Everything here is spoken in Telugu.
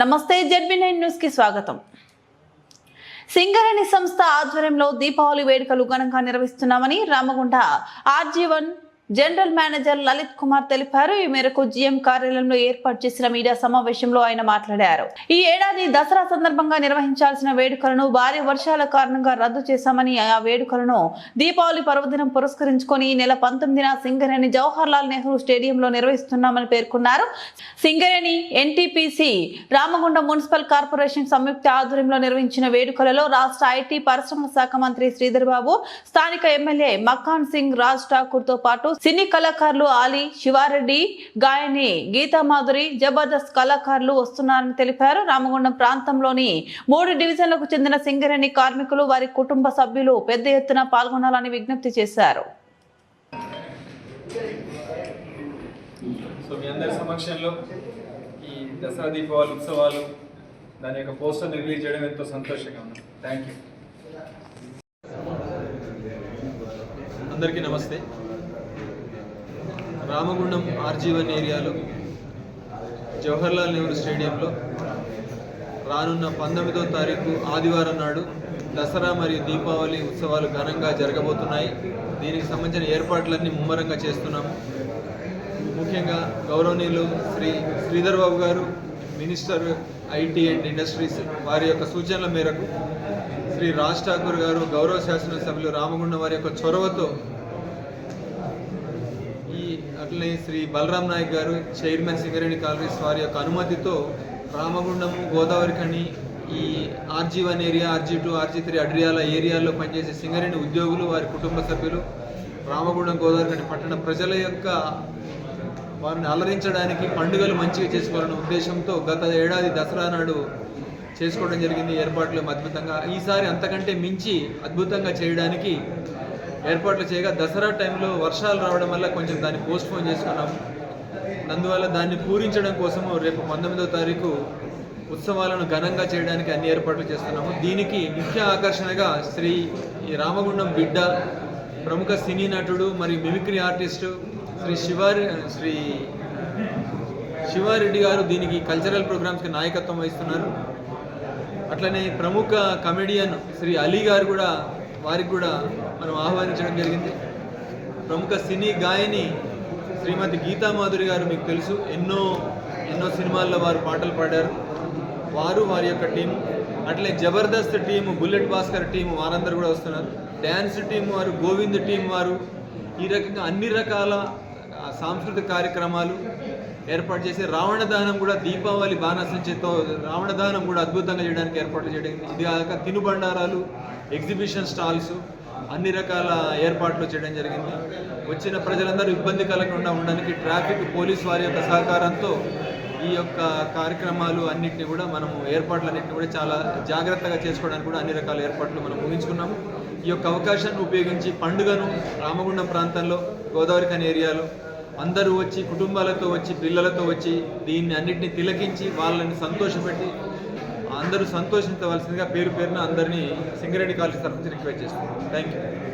నమస్తే జెడ్బీ నైన్ న్యూస్కి స్వాగతం. సింగరేణి సంస్థ ఆధ్వర్యంలో దీపావళి వేడుకలు ఘనంగా నిర్వహిస్తున్నామని Ramagunda RG one general manager Lalit Kumar తెలిపారు. ఈ మేరకు జీఎం కార్యాలయంలో ఏర్పాటు చేసిన మీడియా సమావేశంలో ఆయన మాట్లాడారు. ఈ ఏడాది దసరా సందర్భంగా నిర్వహించాల్సిన వేడుకలను భారీ వర్షాల కారణంగా రద్దు చేశామని ఆ వేడుకలను దీపావళి పర్వదినం పురస్కరించుకొని ఈ నెల పంతొమ్మిదిన సింగరేణి జవహర్ లాల్ నెహ్రూ స్టేడియంలో నిర్వహిస్తున్నామని పేర్కొన్నారు. Singareni NTPC Ramagundam municipal corporation సంయుక్త ఆధ్వర్యంలో నిర్వహించిన వేడుకలలో రాష్ట్ర ఐటీ పరిశ్రమల శాఖ మంత్రి శ్రీధర్ బాబు స్థానిక ఎమ్మెల్యే మక్కాన్ సింగ్ రాజ్ ఠాకూర్తో పాటు సినీ కళాకారులు ఆలీ శివారెడ్డి గాయని గీతామాధురి జబర్దస్త్ కళాకారులు వస్తున్నారని తెలిపారు. రామగుండం ప్రాంతంలోని మూడు డివిజన్లకు చెందిన సింగరేణి కార్మికులు వారి కుటుంబ సభ్యులు పెద్ద ఎత్తున పాల్గొనాలని విజ్ఞప్తి చేశారు. సో మీ అందరి సమక్షంలో ఈ దసరా దీపావళి ఉత్సవాలు దాని యొక్క పోస్టర్ రిలీజ్ చేయడం ఎంతో సంతోషంగా ఉంది. థ్యాంక్ యూ అందరికీ నమస్తే. రామగుండం ఆర్జీవన్ ఏరియాలో జవహర్లాల్ నెహ్రూ స్టేడియంలో రానున్న పంతొమ్మిదో తారీఖు ఆదివారం నాడు దసరా మరియు దీపావళి ఉత్సవాలు ఘనంగా జరగబోతున్నాయి. దీనికి సంబంధించిన ఏర్పాట్లన్నీ ముమ్మరంగా చేస్తున్నాము. ముఖ్యంగా గౌరవనీయులు శ్రీ శ్రీధర్ బాబు గారు మినిస్టర్ ఐటీ అండ్ ఇండస్ట్రీస్ వారి యొక్క సూచనల మేరకు శ్రీ రాజ్ ఠాకూర్ గారు గౌరవ శాసనసభ్యులు రామగుండం వారి యొక్క చొరవతో అట్లనే శ్రీ బలరాం నాయక్ గారు చైర్మన్ సింగరేణి కాలనీస్ వారి యొక్క అనుమతితో రామగుండం గోదావరి కని ఈ RG one area RG two RG three Adriyala ఏరియాలో పనిచేసే సింగరేణి ఉద్యోగులు వారి కుటుంబ సభ్యులు రామగుండం గోదావరి కని పట్టణ ప్రజల యొక్క వారిని అలరించడానికి పండుగలు మంచిగా చేసుకోవాలన్న ఉద్దేశంతో గత ఏడాది దసరా నాడు చేసుకోవడం జరిగింది. ఏర్పాట్లు అద్భుతంగా ఈసారి అంతకంటే మించి అద్భుతంగా చేయడానికి ఏర్పాట్లు చేయగా దసరా టైంలో వర్షాలు రావడం వల్ల కొంచెం దాన్ని పోస్ట్ పోన్ చేసుకున్నాము. అందువల్ల దాన్ని పూరించడం కోసము రేపు పంతొమ్మిదో తారీఖు ఉత్సవాలను ఘనంగా చేయడానికి అన్ని ఏర్పాట్లు చేస్తున్నాము. దీనికి ముఖ్య ఆకర్షణగా శ్రీ రామగుండం బిడ్డ ప్రముఖ సినీ నటుడు మరియు మిమిక్రీ ఆర్టిస్టు శ్రీ శివారి శ్రీ శివారెడ్డి గారు దీనికి కల్చరల్ ప్రోగ్రామ్స్కి నాయకత్వం వహిస్తున్నారు. అట్లనే ప్రముఖ కమెడియన్ శ్రీ అలీ గారు కూడా వారికి కూడా మనం ఆహ్వానించడం జరిగింది. ప్రముఖ సినీ గాయని శ్రీమతి గీతామాధురి గారు మీకు తెలుసు. ఎన్నో ఎన్నో సినిమాల్లో వారు పాటలు పాడారు. వారు వారి యొక్క టీం అట్లే Jabardasth team bullet Bhaskar team వారందరూ కూడా వస్తున్నారు. డ్యాన్స్ టీం వారు గోవింద్ టీం వారు ఈ రకంగా అన్ని రకాల సాంస్కృతిక కార్యక్రమాలు ఏర్పాటు చేసి రావణ దానం కూడా దీపావళి బాణసంచతో రావణ దానం కూడా అద్భుతంగా చేయడానికి ఏర్పాట్లు చేయడం ఇది కాక తినుబండారాలు ఎగ్జిబిషన్ స్టాల్స్ అన్ని రకాల ఏర్పాట్లు చేయడం జరిగింది. వచ్చిన ప్రజలందరూ ఇబ్బంది కలగకుండా ఉండడానికి ట్రాఫిక్ పోలీస్ వారి యొక్క సహకారంతో ఈ యొక్క కార్యక్రమాలు అన్నింటినీ కూడా మనము ఏర్పాట్లన్నింటినీ కూడా చాలా జాగ్రత్తగా చేసుకోవడానికి కూడా అన్ని రకాల ఏర్పాట్లు మనం ముగించుకున్నాము. ఈ యొక్క అవకాశాన్ని ఉపయోగించి పండుగను రామగుండం ప్రాంతంలో గోదావరి ఖని ఏరియాలో అందరూ వచ్చి కుటుంబాలతో వచ్చి పిల్లలతో వచ్చి దీన్ని అన్నింటినీ తిలకించి వాళ్ళని సంతోషపెట్టి అందరూ సంతోషించవలసిందిగా పేరు పేరున అందరినీ సింగరేణి కాలేజ్ తరఫు నుంచి రిక్వెస్ట్ చేస్తున్నాను థ్యాంక్ యూ